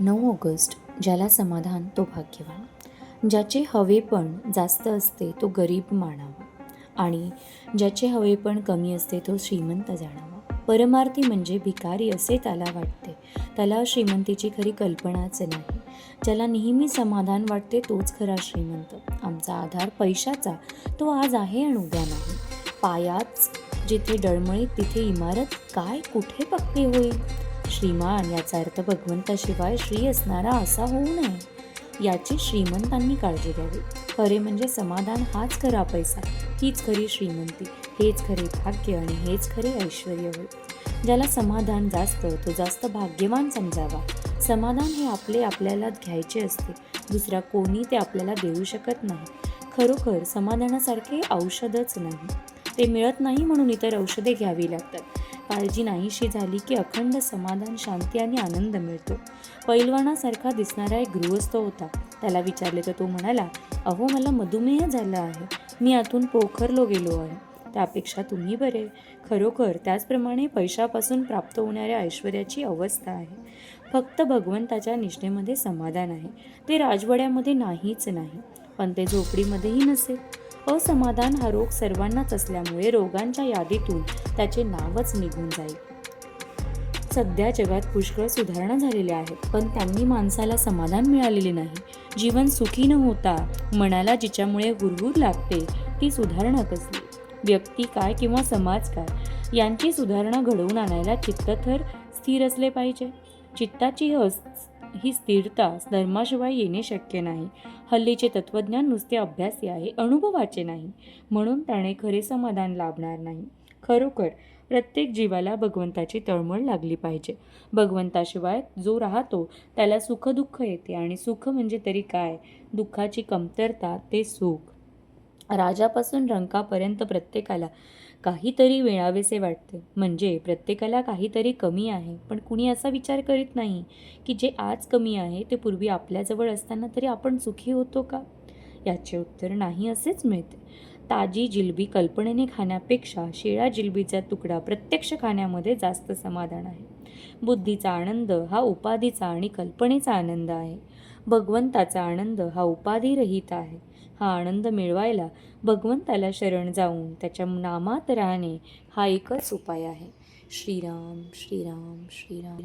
नऊ ऑगस्ट ज्याला समाधान तो भाग्यवान. ज्याचे हवेपण जास्त असते तो गरीब मानावा. आणि ज्याचे हवेपण कमी असते तो श्रीमंत जाणावा. परमार्थी म्हणजे भिकारी असे त्याला वाटते. त्याला श्रीमंतीची खरी कल्पनाच नाही. ज्याला नेहमी समाधान वाटते तोच खरा श्रीमंत. आमचा आधार पैशाचा तो आज आहे आणि उद्या नाही. पायाच जिथे डळमळीत तिथे इमारत काय कुठे पक्की होईल? श्रीमान याचा अर्थ भगवंताशिवाय श्री असणारा असा होऊ नये. याची श्रीमंतांनी काळजी घ्यावी. खरे म्हणजे समाधान हाच खरा पैसा. हीच खरी श्रीमंती. हेच खरे भाग्य आणि हेच खरे ऐश्वर होय. ज्याला समाधान जास्त तो जास्त भाग्यवान समजावा. समाधान हे आपले आपल्याला घ्यायचे असते. दुसरा कोणी ते आपल्याला देऊ शकत नाही. खरोखर समाधानासारखे औषधच नाही. ते मिळत नाही म्हणून इतर औषधे घ्यावी लागतात. काळजी नाहीशी झाली की अखंड समाधान शांती आणि आनंद मिळतो. पैलवानासारखा दिसणारा एक गृहस्थ होता. त्याला विचारले तर तो म्हणाला अहो मला मधुमेह झाला आहे. मी आतून पोखरलो गेलो आहे. त्यापेक्षा तुम्ही बरे. खरोखर त्याचप्रमाणे पैशापासून प्राप्त होणाऱ्या ऐश्वर्याची अवस्था आहे. फक्त भगवंताच्या निष्ठेमध्ये समाधान आहे. ते राजवाड्यामध्ये नाहीच नाही. पण ते झोपडीमध्येही नसेल. असमाधान हा रोग सर्वांनाच असल्यामुळे रोगांच्या यादीतून त्याचे नावच निघून जाईल. सध्या जगात पुष्कळ सुधारणा झालेल्या आहेत पण त्यांनी माणसाला समाधान मिळालेले नाही. जीवन सुखी न होता मनाला जिच्यामुळे हुरहुर लागते ती सुधारणा कसली? व्यक्ती काय किंवा समाज काय? यांची सुधारणा घडवून आणायला चित्त थर स्थिर असले पाहिजे. चित्ताची हस ही स्थिरता धर्माशिवाय येणे शक्य नाही. हल्लीचे तत्त्वज्ञान नुसते अभ्यासी आहे अनुभवाचे नाही. म्हणून त्याने खरे समाधान लाभणार नाही. खरोखर प्रत्येक जीवाला भगवंताची तळमळ लागली पाहिजे. भगवंताशिवाय जो राहतो त्याला सुखदुःख येते. आणि सुख म्हणजे तरी काय? दुःखाची कमतरता ते सुख. राजापासून रंकापर्यंत प्रत्येकाला काहीतरी मिळावेसे वाटते. म्हणजे प्रत्येकाला काहीतरी कमी आहे. पण कुणी असा विचार करीत नाही की जे आज कमी आहे ते पूर्वी आपल्याजवळ असताना तरी आपण सुखी होतो का? याचे उत्तर नाही असेच मिळते. ताजी जिलबी कल्पनेने खाण्यापेक्षा शिळा जिलबीचा तुकडा प्रत्यक्ष खाण्यामध्ये जास्त समाधान आहे. बुद्धीचा आनंद हा उपाधीचा आणि कल्पनेचा आनंद आहे. भगवंताचा आनंद हा उपाधिरहित आहे. हा आनंद मिळवायला भगवंताला शरण जाऊन त्याच्या नामात राहणे हा एकच उपाय आहे. श्रीराम श्रीराम श्रीराम.